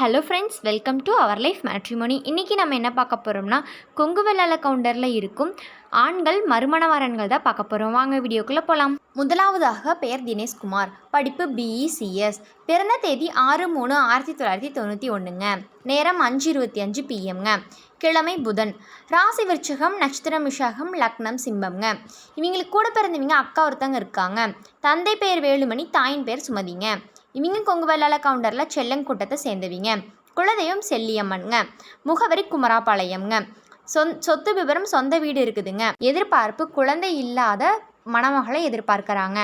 Hello friends welcome to our life matrimony இன்றைக்கி நம்ம என்ன பார்க்க போகிறோம்னா கொங்கு வெள்ளால கவுண்டரில் இருக்கும் ஆண்கள் மறுமணவரன்கள் தான் பார்க்க போகிறோம் வாங்க வீடியோக்குள்ளே போகலாம் முதலாவதாக பெயர் தினேஷ்குமார் படிப்பு பிஇசிஎஸ் பிறந்த தேதி ஆறு மூணு ஆயிரத்தி தொள்ளாயிரத்தி தொண்ணூற்றி ஒன்றுங்க நேரம் அஞ்சு இருபத்தி அஞ்சு பிஎம்ங்க கிழமை புதன். ராசி விருச்சகம் நட்சத்திரம் விஷாகம் லக்னம் சிம்பம்ங்க இவங்களுக்கு கூட பிறந்தவங்க அக்கா ஒருத்தங்க இருக்காங்க. தந்தை பெயர் வேலுமணி தாயின் பேர் சுமதிங்க. இவங்க கொங்கு கவுண்டரில் செல்லங்கூட்டத்தை சேர்ந்தவிங்க. குலதெய்வம் செல்லியம்மனுங்க. முகவரி குமராபாளையம்ங்க. சொந் சொத்து விவரம் சொந்த வீடு இருக்குதுங்க. எதிர்பார்ப்பு குழந்தை இல்லாத மணமகளை எதிர்பார்க்குறாங்க.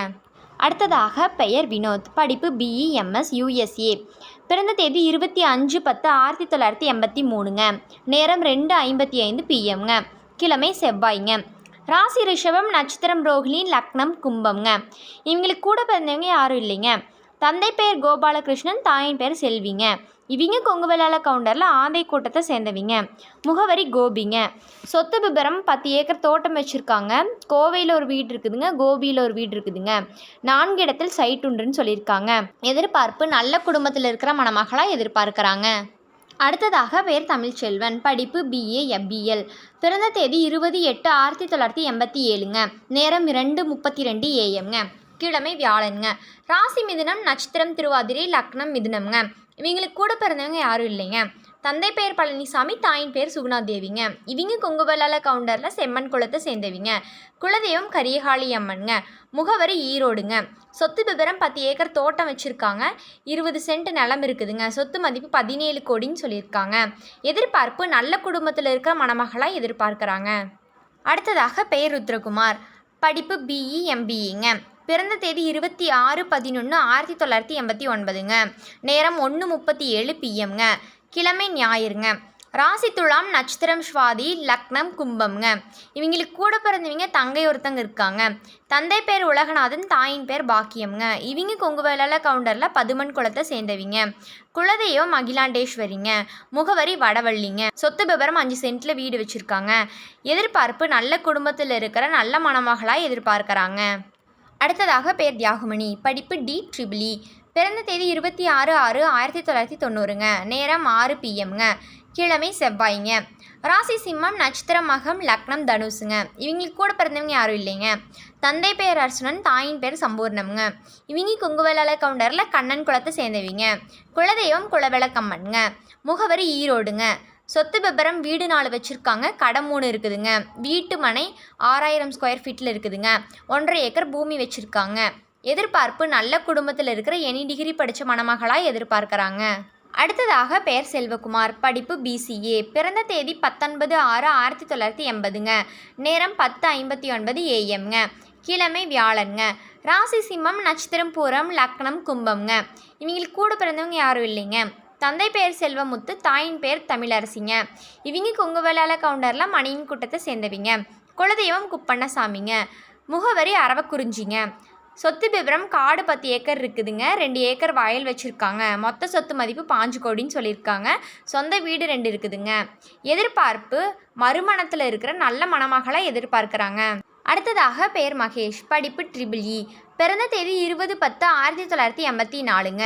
அடுத்ததாக பெயர் வினோத். படிப்பு பிஇஎம்எஸ் யூஎஸ்ஏ பிறந்த தேதி இருபத்தி அஞ்சு பத்து ஆயிரத்தி தொள்ளாயிரத்தி எண்பத்தி மூணுங்க. நேரம் ரெண்டு ஐம்பத்தி ஐந்து பிஎம்ங்க கிழமை செவ்வாய்ங்க. ராசி ரிஷபம் நட்சத்திரம் ரோஹிணி லக்னம் கும்பம்ங்க. இவங்களுக்கு கூட பிறந்தவங்க யாரும் இல்லைங்க. தந்தை பெயர் கோபாலகிருஷ்ணன் தாயின் பேர் செல்விங்க. இவங்க கொங்கு கவுண்டரில் ஆந்தை கூட்டத்தை சேர்ந்தவிங்க. முகவரி கோபிங்க. சொத்து விபரம் பத்து ஏக்கர் தோட்டம் வச்சுருக்காங்க. கோவையில் ஒரு வீடு இருக்குதுங்க கோபியில் ஒரு வீடு இருக்குதுங்க. நான்கு இடத்தில் சைட் உண்டுன்னு சொல்லியிருக்காங்க. எதிர்பார்ப்பு நல்ல குடும்பத்தில் இருக்கிற மணமகளாக எதிர்பார்க்குறாங்க. அடுத்ததாக பேர் தமிழ்ச்செல்வன் படிப்பு பிஏ எப்பிஎல் பிறந்த தேதி இருபது எட்டு ஆயிரத்தி தொள்ளாயிரத்தி எண்பத்தி ஏழுங்க. நேரம் இரண்டு முப்பத்தி ரெண்டு ஏஎம்ங்க கிழமை வியாழனுங்க. ராசி மிதுனம் நட்சத்திரம் திருவாதிரை லக்னம் மிதுனம்ங்க. இவங்களுக்கு கூட பிறந்தவங்க யாரும் இல்லைங்க. தந்தை பெயர் பழனிசாமி தாயின் பேர் சுகுணாதேவிங்க. இவங்க கொங்குவலால கவுண்டரில் செம்மன் குளத்தை சேர்ந்தவிங்க. குலதெய்வம் கரியகாளி அம்மனுங்க. முகவரி ஈரோடுங்க. சொத்து விவரம் பத்து ஏக்கர் தோட்டம் வச்சுருக்காங்க. இருபது சென்ட் நிலம் இருக்குதுங்க. சொத்து மதிப்பு பதினேழு கோடின்னு சொல்லியிருக்காங்க. எதிர்பார்ப்பு நல்ல குடும்பத்தில் இருக்கிற மணமகளாக எதிர்பார்க்குறாங்க. அடுத்ததாக பெயர் ருத்ரகுமார். படிப்பு பிஇ எம்பிஇங்க பிறந்த தேதி இருபத்தி ஆறு பதினொன்று ஆயிரத்தி தொள்ளாயிரத்தி எண்பத்தி ஒன்பதுங்க. நேரம் ஒன்று முப்பத்தி ஏழு பிஎம்ங்க கிழமை ஞாயிறுங்க. ராசி துலாம் நட்சத்திரம் சுவாதி லக்னம் கும்பம்ங்க. இவங்களுக்கு கூட பிறந்தவங்க தங்கை ஒருத்தங்க இருக்காங்க. தந்தை பேர் உலகநாதன் தாயின் பேர் பாக்கியம்ங்க. இவங்க கொங்கு வேளாள கவுண்டரில் பதுமன் குளத்தை சேர்ந்தவிங்க. குலதெய்வம் அகிலாண்டேஸ்வரிங்க. முகவரி வடவள்ளிங்க. சொத்து விபரம் அஞ்சு சென்ட்டில் வீடு வச்சுருக்காங்க. எதிர்பார்ப்பு நல்ல குடும்பத்தில் இருக்கிற நல்ல மணமகளாக எதிர்பார்க்குறாங்க. அடுத்ததாக பேர் தியாகுமணி. படிப்பு டி ட்ரிபிளி பிறந்த தேதி இருபத்தி ஆறு ஆறு ஆயிரத்தி தொள்ளாயிரத்தி தொண்ணூறுங்க நேரம் ஆறு பிஎம்ங்க கிழமை செவ்வாய்ங்க. ராசி சிம்மம் நட்சத்திரம் மகம் லக்னம் தனுசுங்க. இவங்களுக்கு கூட பிறந்தவங்க யாரும் இல்லைங்க. தந்தை பெயர் அர்ச்சுனன் தாயின் பேர் சம்பூர்ணம்ங்க. இவங்க குங்குவலால கவுண்டரில் கண்ணன் குளத்தை சேர்ந்தவிங்க. குலதெய்வம் குலவிளக்கம்மனுங்க. முகவரி ஈரோடுங்க. சொத்து விபரம் வீடு நாலு வச்சுருக்காங்க. கடை மூணு இருக்குதுங்க. வீட்டு மனை ஆறாயிரம் ஸ்கொயர் ஃபீட்டில் இருக்குதுங்க. ஒன்றரை ஏக்கர் பூமி வச்சுருக்காங்க. எதிர்பார்ப்பு நல்ல குடும்பத்தில் இருக்கிற எனி டிகிரி படித்த மணமகளாக எதிர்பார்க்குறாங்க. அடுத்ததாக பெயர் செல்வகுமார். படிப்பு பிசிஏ பிறந்த தேதி பத்தொன்பது ஆறு ஆயிரத்தி தொள்ளாயிரத்தி எண்பதுங்க. நேரம் பத்து ஐம்பத்தி ஒன்பது ஏஎம்ங்க கிழமை வியாழனுங்க. ராசி சிம்மம் நட்சத்திரம் பூரம் லக்னம் கும்பம்ங்க. இவங்களுக்கு கூட பிறந்தவங்க யாரும் இல்லைங்க. தந்தை பெயர் செல்வமுத்து தாயின் பேர் தமிழரசிங்க. இவங்க கொங்கு வேளாள கவுண்டரில் மணியின் கூட்டத்தை சேர்ந்தவிங்க. குலதெய்வம் குப்பண்ணசாமிங்க. முகவரி அரவக்குறிஞ்சிங்க. சொத்து விவரம் காடு பத்து ஏக்கர் இருக்குதுங்க. ரெண்டு ஏக்கர் வயல் வச்சுருக்காங்க. மொத்த சொத்து மதிப்பு பாஞ்சு கோடின்னு சொல்லியிருக்காங்க. சொந்த வீடு ரெண்டு இருக்குதுங்க. எதிர்பார்ப்பு மறுமணத்தில் இருக்கிற நல்ல மணமகளை எதிர்பார்க்குறாங்க. அடுத்ததாக பெயர் மகேஷ் படிப்பு ட்ரிபிள் இ e. பிறந்த தேதி இருபது பத்து ஆயிரத்தி தொள்ளாயிரத்தி எண்பத்தி நாலுங்க.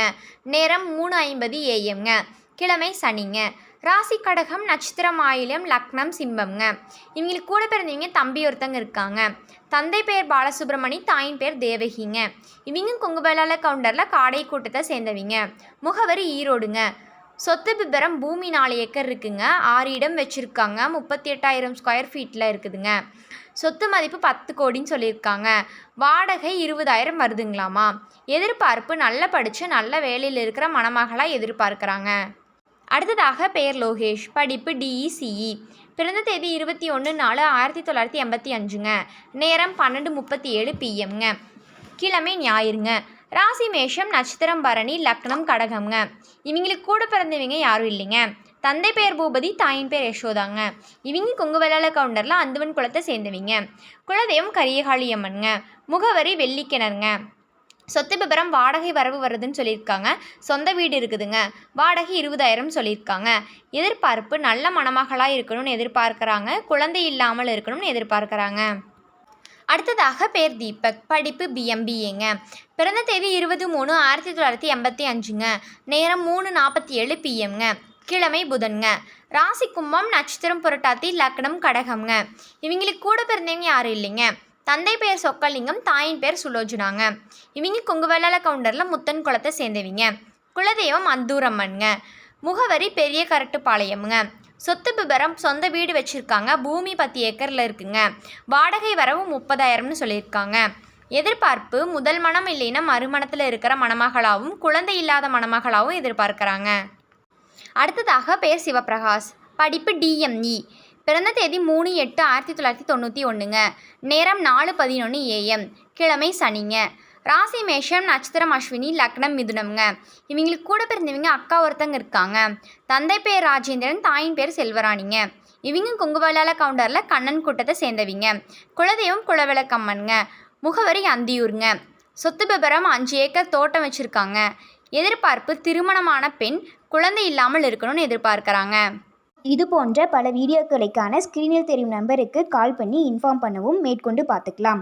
நேரம் மூணு ஐம்பது ஏஎம்ங்க கிழமை சனிங்க. ராசி கடகம் நட்சத்திரம் ஆயிலம் லக்னம் சிம்பம்ங்க இவங்களுக்கு கூட பிறந்தவங்க தம்பி ஒருத்தங்க இருக்காங்க. தந்தை பேர் பாலசுப்ரமணி தாயின் பேர் தேவகிங்க. இவங்க கொங்குபலால கவுண்டரில் காடை கூட்டத்தை சேர்ந்தவங்க. முகவரி ஈரோடுங்க. சொத்து விபரம் பூமி நாலு ஏக்கர் இருக்குங்க. ஆறு இடம் வச்சுருக்காங்க. முப்பத்தி எட்டாயிரம் ஸ்கொயர் ஃபீட்டில் இருக்குதுங்க. சொத்து மதிப்பு பத்து கோடின்னு சொல்லியிருக்காங்க. வாடகை இருபதாயிரம் வருதுங்களாமா? எதிர்பார்ப்பு நல்ல படித்து நல்ல வேலையில் இருக்கிற மணமகளாக எதிர்பார்க்குறாங்க. அடுத்ததாக பெயர் லோகேஷ். படிப்பு டிஇசிஇ பிறந்த தேதி இருபத்தி ஒன்று நாலு ஆயிரத்தி தொள்ளாயிரத்தி எண்பத்தி அஞ்சுங்க. நேரம் பன்னெண்டு முப்பத்தி ஏழு பிஎம்ங்க கிழமை ஞாயிறுங்க. ராசி மேஷம் நட்சத்திரம் பரணி லக்னம் கடகம்ங்க. இவங்களுக்கு கூட பிறந்தவங்க யாரும் இல்லைங்க. தந்தை பெயர் பூபதி தாயின் பேர் யசோதாங்க. இவங்க கொங்கு வெள்ளாள கவுண்டரில் அந்துவன் குளத்தை சேர்ந்தவிங்க. குலதெய்வம் கரியகாளி அம்மனுங்க. முகவரி வெள்ளிக்கிணறுங்க. சொத்து விபரம் வாடகை வரவு வருதுன்னு சொல்லியிருக்காங்க. சொந்த வீடு இருக்குதுங்க. வாடகை இருபதாயிரம் சொல்லியிருக்காங்க. எதிர்பார்ப்பு நல்ல மணமகளாக இருக்கணும்னு எதிர்பார்க்குறாங்க. குழந்தை இல்லாமல் இருக்கணும்னு எதிர்பார்க்குறாங்க. அடுத்ததாக பேர் தீபக். படிப்பு பிஎம்பிஏங்க பிறந்த தேதி இருபது மூணு ஆயிரத்தி தொள்ளாயிரத்தி எண்பத்தி அஞ்சுங்க. நேரம் மூணு நாற்பத்தி ஏழு பிஎம்ங்க கிழமை புதன்ங்க ராசி கும்பம் நட்சத்திரம் புரட்டாத்தி லக்னம் கடகம்ங்க இவங்களுக்கு கூட பிறந்தவங்க யாரும் இல்லைங்க. தந்தை பெயர் சொக்கலிங்கம் தாயின் பேர் சுலோஜனாங்க. இவங்க கொங்குவேளால கவுண்டரில் முத்தன் குளத்தை சேர்ந்தவிங்க. குலதெய்வம் அந்தூரம்மனுங்க முகவரி பெரிய கரட்டுப்பாளையம்ங்க சொத்து விபரம் சொந்த வீடு வச்சுருக்காங்க. பூமி பத்து ஏக்கரில் இருக்குங்க. வாடகை வரவு முப்பதாயிரம்னு சொல்லியிருக்காங்க. எதிர்பார்ப்பு முதல் மனம் இல்லைன்னா மறுமணத்தில் இருக்கிற மணமகளாகவும் குழந்தை இல்லாத மணமகளாகவும் எதிர்பார்க்குறாங்க. அடுத்ததாக பேர் சிவபிரகாஷ். படிப்பு டிஎம்இ பிறந்த தேதி மூணு எட்டு ஆயிரத்தி தொள்ளாயிரத்தி தொண்ணூற்றி ஒன்றுங்க நேரம் நாலு பதினொன்று ஏஎம் கிழமை சனிங்க. ராசி மேஷம் நட்சத்திரம் அஸ்வினி லக்னம் மிதுனம்ங்க. இவங்களுக்கு கூட பிறந்தவங்க அக்கா ஒருத்தங்க இருக்காங்க. தந்தை பேர் ராஜேந்திரன் தாயின் பேர் செல்வராணிங்க. இவங்க கொங்குவலால கவுண்டரில் கண்ணன் கூட்டத்தை சேர்ந்தவிங்க. குலதெய்வம் குலவிளக்கம்மனுங்க. முகவரி அந்தியூருங்க. சொத்து விபரம் அஞ்சு ஏக்கர் தோட்டம் வச்சுருக்காங்க. எதிர்பார்ப்பு திருமணமான பெண் குழந்தை இல்லாமல் இருக்கணும்னு எதிர்பார்க்குறாங்க. இது போன்ற பல வீடியோக்களுக்கான ஸ்க்ரீனில் தெரியும் நம்பருக்கு கால் பண்ணி இன்ஃபார்ம் பண்ணவும் மேற்கொண்டு பார்த்துக்கலாம்.